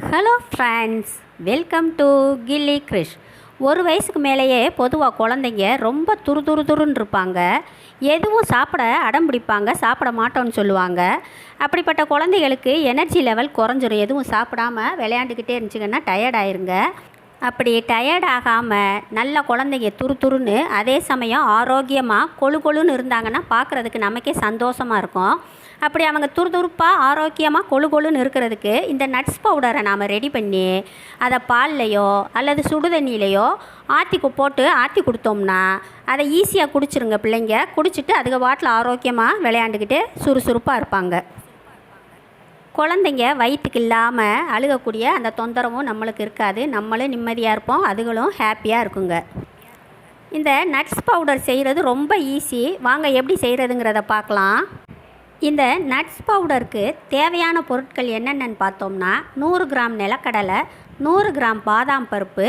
Hello friends welcome to Gilli Krish ஒரு வயசுக்கு மேலேயே பொதுவாக குழந்தைங்க ரொம்ப துரு துரு துருன்னு இருப்பாங்க. எதுவும் சாப்பிட அடம் பிடிப்பாங்க சாப்பிட மாட்டோம்னு சொல்லுவாங்க. அப்படிப்பட்ட குழந்தைகளுக்கு எனர்ஜி லெவல் குறைஞ்சிரும். எதுவும் சாப்பிடாம விளையாண்டுக்கிட்டே இருந்துச்சுங்கன்னா டயர்டாயிருங்க அப்படி டயர்ட் ஆகாமல் நல்ல குழந்தைங்க துரு துருன்னு அதே சமயம் ஆரோக்கியமாக கொழு கொழுன்னு இருந்தாங்கன்னா பார்க்குறதுக்கு நமக்கே சந்தோஷமாக இருக்கும். அப்படி அவங்க துருதுருப்பாக ஆரோக்கியமாக கொழு கொழுன்னு இருக்கிறதுக்கு இந்த நட்ஸ் பவுடரை நாம் ரெடி பண்ணி அதை பால்லையோ அல்லது சுடுதண்ணிலையோ ஆற்றி போட்டு ஆற்றி கொடுத்தோம்னா அதை ஈஸியாக குடிச்சிருங்க பிள்ளைங்க. குடிச்சிட்டு அதுக்கு வாட்டில் ஆரோக்கியமாக விளையாண்டுக்கிட்டு சுறுசுறுப்பாக இருப்பாங்க. குழந்தைங்க வயிற்றுக்கு இல்லாமல் அழுகக்கூடிய அந்த தொந்தரவும் நம்மளுக்கு இருக்காது. நம்மளும் நிம்மதியாக இருப்போம். அதுகளும் ஹாப்பியாக இருக்குங்க. இந்த நட்ஸ் பவுடர் செய்கிறது ரொம்ப ஈஸி. வாங்க எப்படி செய்கிறதுங்கிறத பார்க்கலாம். இந்த நட்ஸ் பவுடருக்கு தேவையான பொருட்கள் என்னென்னு பார்த்தோம்னா நூறு கிராம் நிலக்கடலை நூறு கிராம் பாதாம் பருப்பு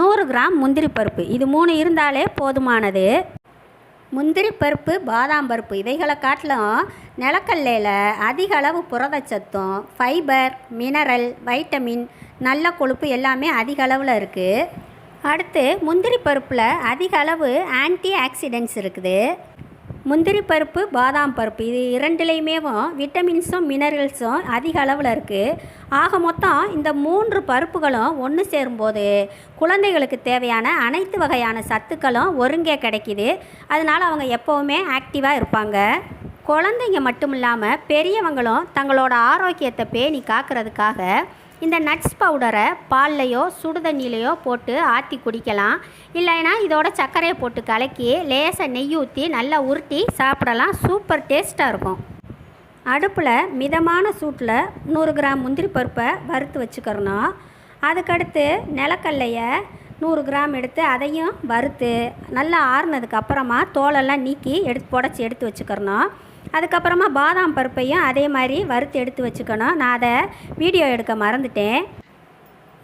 நூறு கிராம் முந்திரி பருப்பு. இது மூணு இருந்தாலே போதுமானது. முந்திரி பருப்பு பாதாம் பருப்பு இவைகளை காட்டிலும் நிலக்கல்லையில் அதிக அளவு புரதச்சத்தும் ஃபைபர் மினரல் வைட்டமின் நல்ல கொழுப்பு எல்லாமே அதிக அளவில் இருக்குது அடுத்து முந்திரி பருப்பில் அதிக அளவு ஆன்டி ஆக்சிடென்ட்ஸ் இருக்குது. முந்திரி பருப்பு பாதாம் பருப்பு இது இரண்டுலேயுமேவும் விட்டமின்ஸும் மினரல்ஸும் அதிக அளவில் இருக்குது ஆக மொத்தம் இந்த மூன்று பருப்புகளும் ஒன்று சேரும்போது குழந்தைகளுக்கு தேவையான அனைத்து வகையான சத்துக்களும் ஒருங்கே கிடைக்கிது. அதனால் அவங்க எப்போவுமே ஆக்டிவாக இருப்பாங்க. குழந்தைங்க மட்டும் இல்லாமல் பெரியவங்களும் தங்களோட ஆரோக்கியத்தை பேணி காக்கிறதுக்காக இந்த நட்ஸ் பவுடரை பால்லையோ சுடுதண்ணிலையோ போட்டு ஆற்றி குடிக்கலாம். இல்லைன்னா இதோட சர்க்கரையை போட்டு கலக்கி லேசாக நெய் ஊற்றி நல்லா உருட்டி சாப்பிடலாம். சூப்பர் டேஸ்ட்டாக இருக்கும். அடுப்பில் மிதமான சூட்டில் நூறு கிராம் முந்திரி பருப்பை வறுத்து வச்சுக்கிறணும். அதுக்கடுத்து நிலக்கல்லையை நூறு கிராம் எடுத்து அதையும் வறுத்து நல்லா ஆறுனதுக்கு அப்புறமா தோலெல்லாம் நீக்கி எடுத்து புடச்சி எடுத்து வச்சுக்கிறணும். அதுக்கப்புறமா பாதாம் பருப்பையும் அதே மாதிரி வறுத்து எடுத்து வச்சுக்கணும். நான் அதை வீடியோ எடுக்க மறந்துட்டேன்.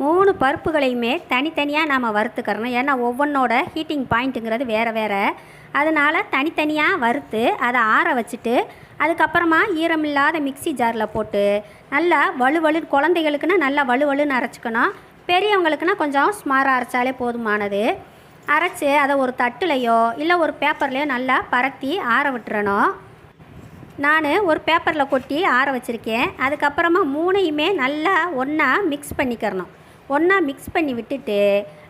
மூணு பருப்புகளையுமே தனித்தனியாக நாம் வறுத்துக்கிறணும். ஏன்னா ஒவ்வொன்றோட ஹீட்டிங் பாயிண்ட்டுங்கிறது வேறு வேறு. அதனால் தனித்தனியாக வறுத்து அதை ஆற வச்சுட்டு அதுக்கப்புறமா ஈரமில்லாத மிக்ஸி ஜாரில் போட்டு நல்லா வலுவலு குழந்தைகளுக்குன்னா நல்லா வலுவலுன்னு அரைச்சிக்கணும். பெரியவங்களுக்குன்னா கொஞ்சம் ஸ்மாராக அரைச்சாலே போதுமானது. அரைச்சி அதை ஒரு தட்டுலையோ இல்லை ஒரு பேப்பர்லையோ நல்லா பரத்தி ஆற விட்டுறணும். நான் ஒரு பேப்பரில் கொட்டி ஆற வச்சுருக்கேன். அதுக்கப்புறமா மூணையுமே நல்லா ஒன்றா மிக்ஸ் பண்ணிக்கிறணும். ஒன்றா மிக்ஸ் பண்ணி விட்டுட்டு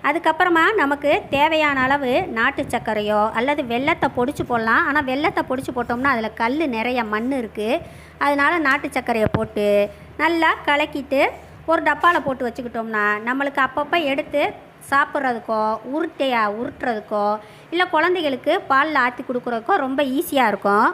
அதுக்கப்புறமா நமக்கு தேவையான அளவு நாட்டு சர்க்கரையோ அல்லது வெல்லத்தை பொடிச்சு போடலாம். ஆனால் வெல்லத்தை பொடிச்சு போட்டோம்னா அதில் கல் நிறைய மண் இருக்குது அதனால் நாட்டு சர்க்கரையை போட்டு நல்லா கலக்கிட்டு ஒரு டப்பாவில் போட்டு வச்சுக்கிட்டோம்னா நம்மளுக்கு அப்பப்போ எடுத்து சாப்பிட்றதுக்கோ உருட்டையாக உருட்டுறதுக்கோ இல்லை குழந்தைகளுக்கு பாலில் ஆற்றி கொடுக்குறதுக்கோ ரொம்ப ஈஸியாக இருக்கும்.